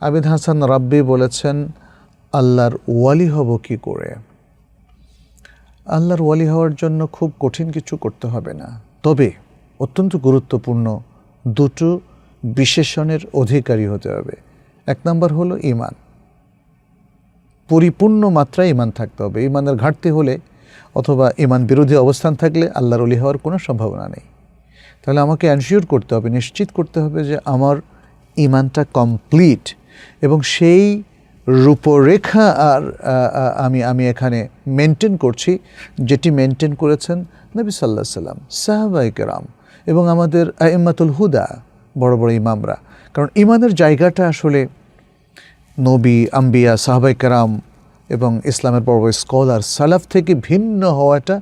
আবিদ হাসান রাব্বি বলেছেন, আল্লাহর ওয়ালি হব কি করে? আল্লাহর ওয়ালি হওয়ার জন্য খুব কঠিন কিছু করতে হবে না। তবে অত্যন্ত গুরুত্বপূর্ণ দুটো বিশেষণের অধিকারী হতে হবে। এক নম্বর হলো ইমান পরিপূর্ণ মাত্রায় ইমান থাকতে হবে। ইমানের ঘাটতি হলে অথবা ইমান বিরোধী অবস্থান থাকলে আল্লাহর অলি হওয়ার কোনো সম্ভাবনা নেই। তাহলে আমাকে অ্যানশিওর করতে হবে, নিশ্চিত করতে হবে যে আমার ইমানটা কমপ্লিট এবং সেই রূপরেখা আর আমি আমি এখানে মেনটেন করছি, যেটি মেনটেন করেছেন নবী সাল্লাহ সাল্লাম সাহাবাই কেরাম এবং আমাদের আইম্মাতুল হুদা, বড় বড় ইমামরা। কারণ ইমানের জায়গাটা আসলে নবী, আম্বিয়া সাহাবাই কেরাম এবং ইসলামের বড় বড় স্কলার সালাফ থেকে ভিন্ন হওয়াটা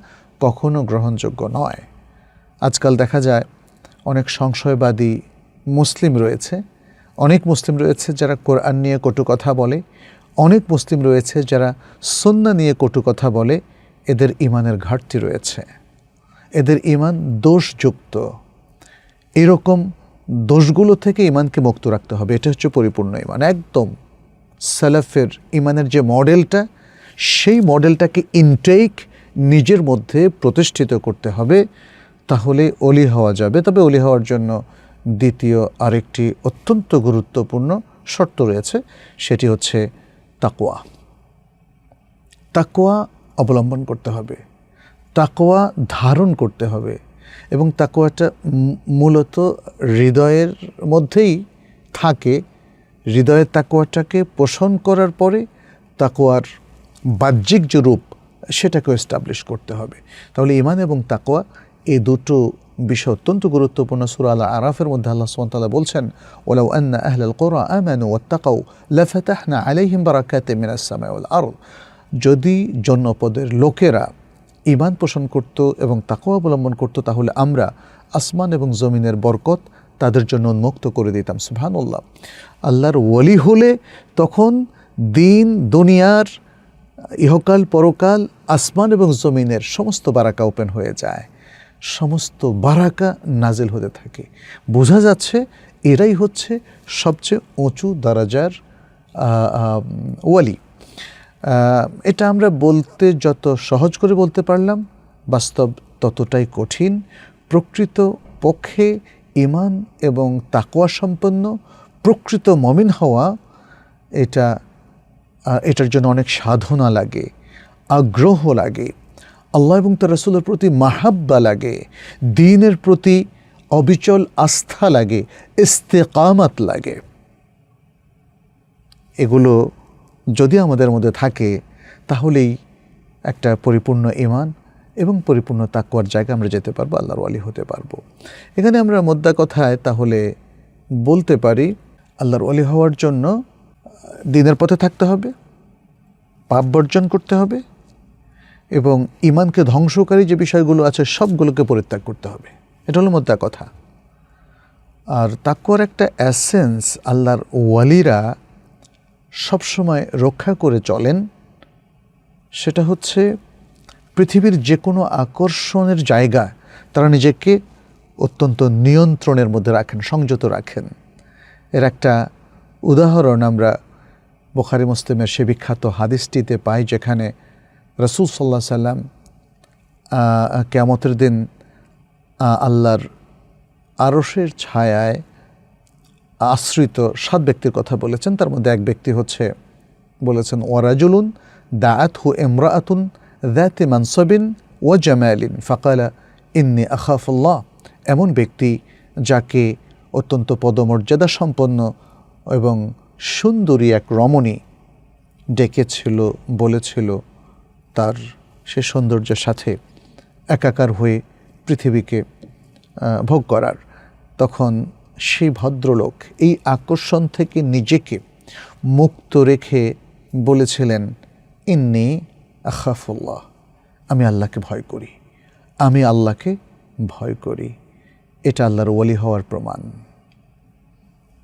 কখনো গ্রহণযোগ্য নয়। আজকাল দেখা যায় অনেক সংশয়বাদী মুসলিম রয়েছে। অনেক মুসলিম রয়েছে যারা কোরআন নিয়ে কটু কথা বলে, অনেক মুসলিম রয়েছে যারা সন্না নিয়ে কটু কথা বলে, এদের ইমানের ঘাটতি রয়েছে। এদের ইমান দোষযুক্ত। এরকম দোষগুলো থেকে ইমানকে মুক্ত রাখতে হবে, এটা হচ্ছে পরিপূর্ণ ইমান একদম সালাফের ইমানের যে মডেলটা, সেই মডেলটাকে ইনটেক নিজের মধ্যে প্রতিষ্ঠিত করতে হবে, তাহলে অলি হওয়া যাবে। তবে অলি হওয়ার জন্য দ্বিতীয় আরেকটি অত্যন্ত গুরুত্বপূর্ণ শর্ত রয়েছে, সেটি হচ্ছে তাকোয়া তাকোয়া অবলম্বন করতে হবে তাকোয়া ধারণ করতে হবে এবং তাকোয়াটা মূলত হৃদয়ের মধ্যেই থাকে। হৃদয়ের তাকোয়াটাকে পোষণ করার পরে তাকোয়ার বাহ্যিক যে রূপ সেটাকে এস্টাবলিশ করতে হবে। তাহলে ইমান এবং তাকোয়া এই দুটো বিষয় অত্যন্ত গুরুত্বপূর্ণ সুরা আল আরাফের মধ্যে আল্লাহ সুবহানাহু বলছেন, ওলাউ আন্না আহলাল কুরা আমানু ওয়াত্তাকাউ, লাফাতাহনা আলাইহিম বারাকাতিম মিনাস সামাই ওয়াল আরদ। যদি জনপদের লোকেরা ইমান পোষণ করত এবং তাকওয়া অবলম্বন করত, তাহলে আমরা আসমান এবং জমিনের বরকত তাদের জন্য উন্মুক্ত করে দিতাম, সুবহানাল্লাহ। আল্লাহর ওয়ালি হলে তখন দিন, দুনিয়ার ইহকাল, পরকাল, আসমান এবং জমিনের সমস্ত বারাকা ওপেন হয়ে যায়। সমস্ত বারাকা নাজিল হতে থাকে। বোঝা যাচ্ছে এরাই হচ্ছে সবচেয়ে উঁচু দারাজার ওয়ালি। এটা আমরা বলতে যত সহজ করে বলতে পারলাম, বাস্তব ততটাই কঠিন। প্রকৃত পক্ষে ইমান এবং তাকোয়া সম্পন্ন, প্রকৃত মমিন হওয়া, এটা এটার জন্য অনেক সাধনা লাগে, আগ্রহ লাগে। আল্লাহ এবং তার রসুলের প্রতি মাহাব্বা লাগে, দিনের প্রতি অবিচল আস্থা লাগে, ইস্তেকামাত লাগে। এগুলো যদি আমাদের মধ্যে থাকে, তাহলেই একটা পরিপূর্ণ ইমান এবং পরিপূর্ণ তাকুয়ার জায়গা আমরা যেতে পারব, আল্লাহর ওয়ালি হতে পারব। এখানে আমরা মোদ্দা কথায় তাহলে বলতে পারি, আল্লাহর ওয়ালি হওয়ার জন্য দিনের পথে থাকতে হবে, পাপ বর্জন করতে হবে এবং ইমানকে ধ্বংসকারী যে বিষয়গুলো আছে, সবগুলোকে পরিত্যাগ করতে হবে। এটা হলো মোদ্দা কথা। আর তাকুয়ার একটা অ্যাসেন্স আল্লাহর ওয়ালিরা সবসময় রক্ষা করে চলেন, সেটা হচ্ছে পৃথিবীর যে কোনো আকর্ষণের জায়গা তারা নিজেকে অত্যন্ত নিয়ন্ত্রণের মধ্যে রাখেন, সংযত রাখেন। এর একটা উদাহরণ আমরা বোখারি মুসলিমের সে বিখ্যাত হাদিসটিতে পাই, যেখানে রসুল সাল্লাহ সাল্লাম কেমতের দিন আল্লাহর আরসের ছায়ায় আশ্রিত সাত ব্যক্তির কথা বলেছেন। তার মধ্যে এক ব্যক্তি হচ্ছে, বলেছেন ওয়ারাজুলুন দাআত হু এমরাআতুন দাতে মানসবিন ও জামায়ালিন ফাকালা, ইন্নি আখাফুল্লাহ। এমন ব্যক্তি যাকে অত্যন্ত পদমর্যাদা সম্পন্ন এবং সুন্দরী এক রমণী ডেকেছিল, বলেছিল তার সে সৌন্দর্যের সাথে একাকার হয়ে পৃথিবীকে ভোগ করার। তখন সেই ভদ্রলোক এই আকর্ষণ থেকে নিজেকে মুক্ত রেখে বলেছিলেন, ইন্নি আখাফুল্লাহ, আমি আল্লাহকে ভয় করি। আমি আল্লাহকে ভয় করি। এটা আল্লাহর ওয়ালি হওয়ার প্রমাণ।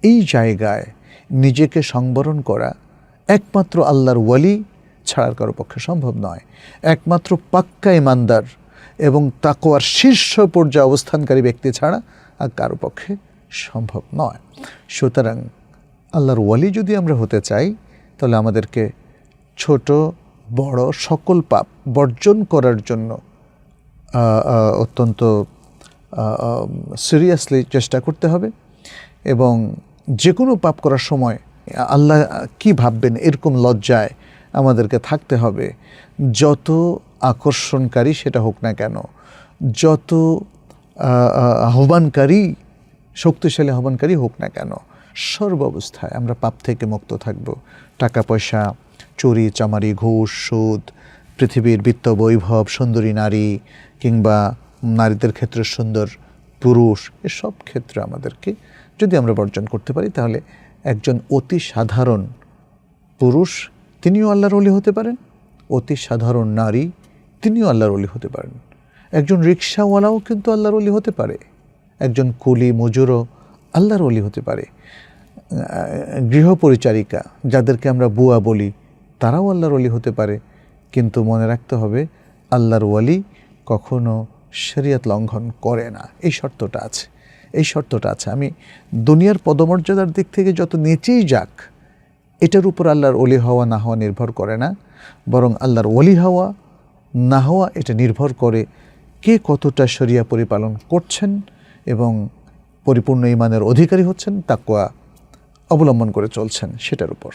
এই জায়গায় নিজেকে সংবরণ করা একমাত্র আল্লাহর ওয়ালি ছাড়ার কারও পক্ষে সম্ভব নয়। একমাত্র পাক্কা ইমানদার এবং তাকোয়ার শীর্ষ পর্যায়ে অবস্থানকারী ব্যক্তি ছাড়া আর কারও পক্ষে সম্ভব নয়। সুতরাং আল্লাহর ওয়ালি যদি আমরা হতে চাই, তাহলে আমাদেরকে ছোট, বড় সকল পাপ বর্জন করার জন্য অত্যন্ত সিরিয়াসলি চেষ্টা করতে হবে এবং যে কোনো পাপ করার সময় আল্লাহ কি ভাববেন এরকম লজ্জায় আমাদেরকে থাকতে হবে। যত আকর্ষণকারী সেটা হোক না কেন যত আহ, আহ, আহ্বানকারী শক্তিশালী আহ্বানকারী হোক না কেন সর্বাবস্থায় আমরা পাপ থেকে মুক্ত থাকব। টাকা পয়সা চুরি চামারি ঘুষ সুদ পৃথিবীর বিত্ত বৈভব সুন্দরী নারী কিংবা নারীদের ক্ষেত্রে সুন্দর পুরুষ এসব ক্ষেত্রে আমাদেরকে যদি আমরা বর্জন করতে পারি তাহলে একজন অতি সাধারণ পুরুষ তিনিও আল্লাহর অলি হতে পারেন। অতি সাধারণ নারী তিনিও আল্লাহর অলি হতে পারেন। একজন রিক্সাওয়ালাও কিন্তু আল্লাহর অলি হতে পারে। একজন কুলি, মজুরও আল্লাহর অলি হতে পারে। গৃহপরিচারিকা, যাদেরকে আমরা বুয়া বলি, তারাও আল্লাহর অলি হতে পারে। কিন্তু মনে রাখতে হবে, আল্লাহর ওয়ালি কখনো শরিয়ত লঙ্ঘন করে না। এই শর্তটা আছে। এই শর্তটা আছে। আমি দুনিয়ার পদমর্যাদার দিক থেকে যত নিচেই যাক এটার উপর আল্লাহর অলি হওয়া, না হওয়া নির্ভর করে না। বরং আল্লাহর অলি হওয়া, না হওয়া, এটা নির্ভর করে কে কতটা শরিয়া পরিপালন করছেন এবং পরিপূর্ণ ইমানের অধিকারী হচ্ছেন তাকুয়া অবলম্বন করে চলছেন সেটার উপর।